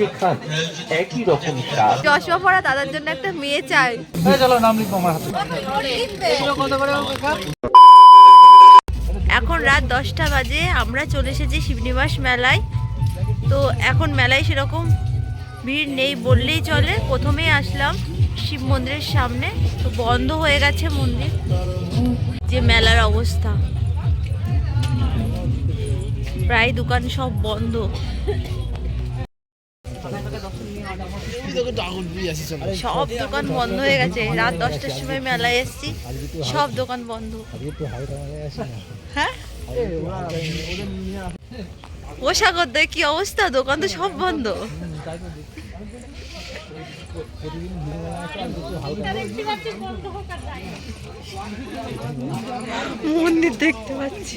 খান একই রকম কাজ। চশমা পরা দাদার জন্য একটা মেয়ে চাই। চলো নাম লিখব আমার হাতে। এখন রাত দশটা বাজে আমরা চলে এসেছি শিবনিবাস মেলায়। তো এখন মেলায় সেরকম ভিড় নেই বললেই চলে। প্রথমে আসলাম শিব মন্দিরের সামনে। তো বন্ধ হয়ে গেছে মন্দির। যে মেলার অবস্থা। প্রায় দোকান সব বন্ধ। সব দোকান বন্ধ হয়ে গেছে। রাত দশটার সময় মেলায় এসেছি। সব দোকান বন্ধ। হ্যাঁ? ও সাগর দে, কি অবস্থা? দোকান তো সব বন্ধ। মন্দির দেখতে পাচ্ছি।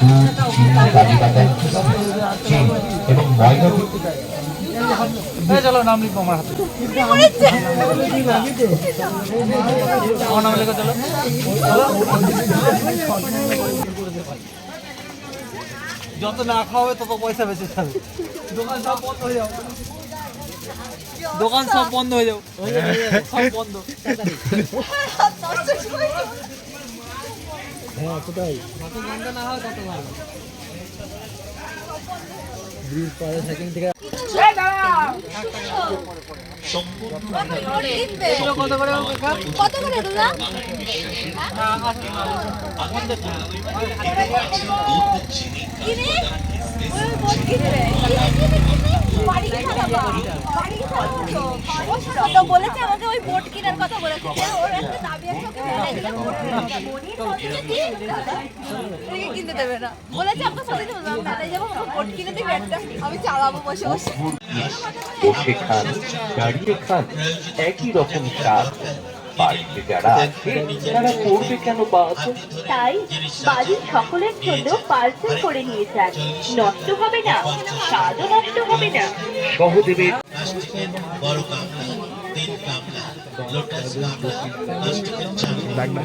দুধ চিনি কারি চিনি এবং ময়দা নাম লিখব হাতে যত না খাওয়া হবে তত পয়সা বেঁচে যাবে। দোকান সব বন্ধ হয়ে যাবে। দোকান সব বন্ধ। হয়ে যাবে সব বন্ধ। হ্যাঁ কোথায়? যত বন্ধ না হয় তত ভালো ব্রিজ পাড়ে সেকেন্ড থেকে কত করে? কত করে দাদা কিনে বলেছে আমাকে ওই বোট কথা বলেছে আমাকে বোট কিনে আমি চালাবো বসে বসে বসে খান দাঁড়িয়ে খান, একই রকম কাজ বাড়িতে যারা আছে তারা করবে কেন বাস তাই বাড়ির সকলের জন্য পার্সেল করে নিয়ে যান। নষ্ট হবে না স্বাদও নষ্ট হবে না। সহদেবের বড় কামলা তিন কামলা লোটাস কামলা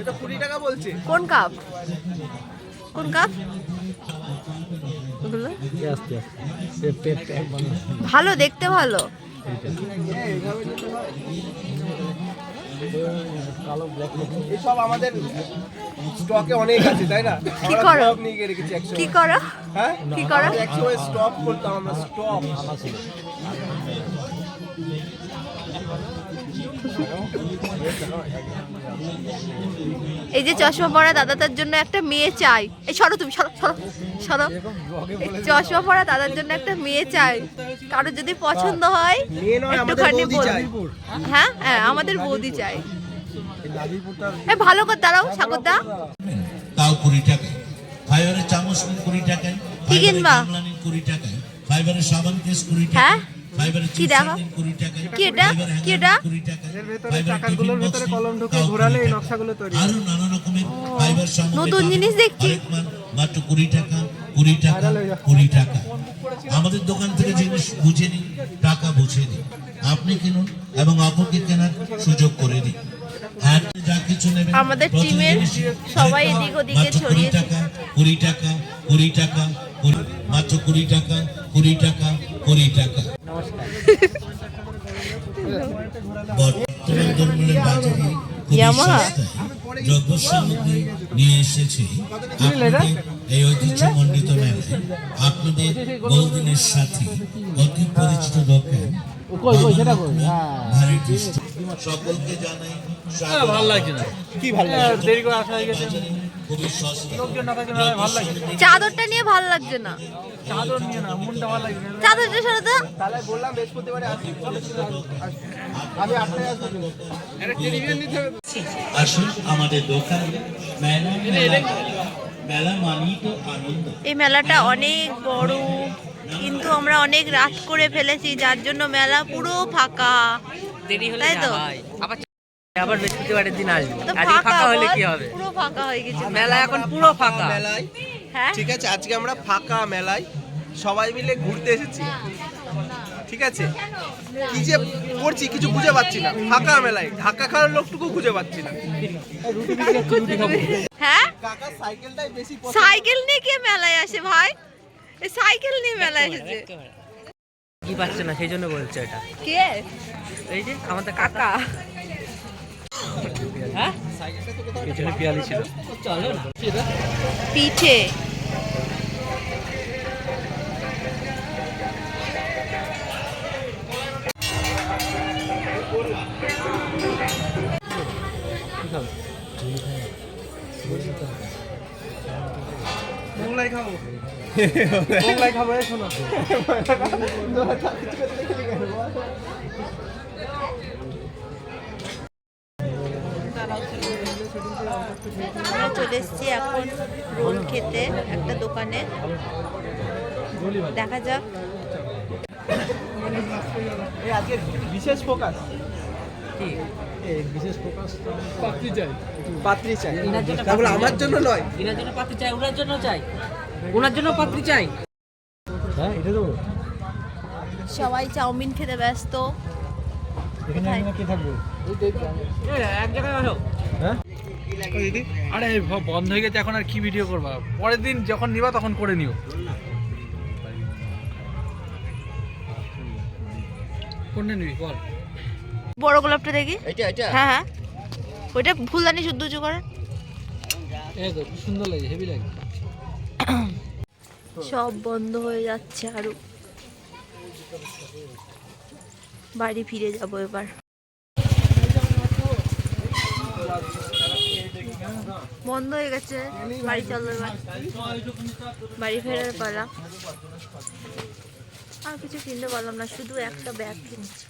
এটা কুড়ি টাকা বলছে। কোন কাপ? কোন কাপ? ওগুলো? ভালো দেখতে ভালো। এসব আমাদের স্টকে অনেক আছে তাই না? আমরা করো? নিয়ে রেখেছি কি করো? হ্যাঁ? কি করো? একশো স্টক করতাম আমরা স্টক। এই যে চশমা পরা দাদা তার জন্য একটা মেয়ে চাই। এই সরো তুমি সরো সরো সরো। এই চশমা পরা দাদার জন্য একটা মেয়ে চাই। কারও যদি পছন্দ হয় একটুখানি হ্যাঁ হ্যাঁ আমাদের বৌদি চাই। এ ভালো করে দাঁড়াও সাগরদা। তাও কুড়ি টাকা ফাইবারের চামচ কুড়ি টাকায়। কি কিনবা? কুড়ি টাকায়। ফাইবারের সাবান কেস কুড়ি হ্যাঁ? টাকা ফাইবারের কি দেখো? নিন কুড়ি টাকায় কি এটা? কি এটা? নিন কুড়ি টাকায় এর ভেতরে চাকাগুলোর টিফিন কলম ঢুকে ঘোরালে এই নকশাগুলো তৈরি আরও নানা রকমের ফাইবার সামগ্রী নতুন জিনিস দেখছি। মাত্র কুড়ি টাকা কুড়ি টাকা কুড়ি টাকা। আমাদের দোকান থেকে জিনিস বুঝে নিন টাকা বুঝে নিন। আপনি কিনুন এবং অপরকে কেনার সুযোগ করে দিন। আর কিছু নেবেন আমাদের টিমের সবাই এদিক ওদিকে কুড়ি টাকা কুড়ি টাকা কুড়ি টাকা মাত্র কুড়ি টাকা কুড়ি টাকা কুড়ি টাকা। বর্তমান বাজারে দ্রব্য সামগ্রী নিয়ে এসেছে। এই ঐতিহ্যমণ্ডিত মেলায় আপনাদের বহুদিনের সাথী অতি পরিচিত দোকান সকলকে জানাই ভালো লাগছে না। কি ভালো দেরি করে আসা হয়ে গেছে। খুবই সস্তা চাদরটা নিয়ে ভালো লাগছে না। চাদর নিয়ে না মনটা ভালো লাগছে না। চাদরটা সাথে তো। তাহলে বললাম বৃহস্পতিবারে আমি আটটায় আসব আসুন আমাদের দোকান। মেলা মেলা। মেলা তো আনন্দ। এই মেলাটা অনেক বড় কিন্তু আমরা অনেক রাত করে ফেলেছি যার জন্য মেলা পুরো ফাঁকা। দেরি হলে তাই তো? আবার বৃহস্পতিবারের দিন আসবে। আজকে ফাঁকা হলে কি হবে? পুরো ফাঁকা হয়ে গেছে। মেলা এখন পুরো ফাঁকা মেলায়। হ্যাঁ? ঠিক আছে আজকে আমরা ফাঁকা মেলায় সবাই মিলে ঘুরতে এসেছি। ঠিক আছে? কি যে করছি কিছু বুঝে পাচ্ছি না। ফাঁকা মেলায় ধাক্কা খাওয়ার লোকটুকু খুঁজে পাচ্ছি না। হ্যাঁ? কাকা সাইকেলটাই বেশি সাইকেল নিয়ে কে মেলায় আসে ভাই? এই সাইকেল নিয়ে মেলায় এসেছে। কি পাচ্ছে না সেই জন্য বলছে এটা। কে? এই যে আমাদের কাকা। পিঠে। খাব খাব শোনো আমরা চলে এসেছি এখন রোল খেতে একটা দোকানে। দেখা যাক। আজকে বিশেষ ফোকাস। কি? পাত্রী চাই। আমার জন্য নয়। ইনার জন্য পাত্রী চাই ওনার জন্য চাই। ওনার জন্য পাত্রী চাই। সবাই চাউমিন খেতে ব্যস্ত? এক জায়গায় আসো আরে ভ- বন্ধ হয়ে গেছে এখন আর কি ভিডিও করবা? পরের দিন যখন নিবা তখন করে নিও। কোনটা নিবি বল। বড় গোলাপটা দেখি। এটা এটা হ্যাঁ হ্যাঁ। ওইটা ফুলদানি শুদ্ধ উঁচু করে এই তো সুন্দর লাগে হেভি লাগে সব বন্ধ হয়ে যাচ্ছে আরও। বাড়ি ফিরে যাব এবার। বন্ধ হয়ে গেছে, বাড়ি চলো বাড়ি ফেরার পালা। আর কিছু কিনতে পারলাম না, শুধু একটা ব্যাগ কিনছি।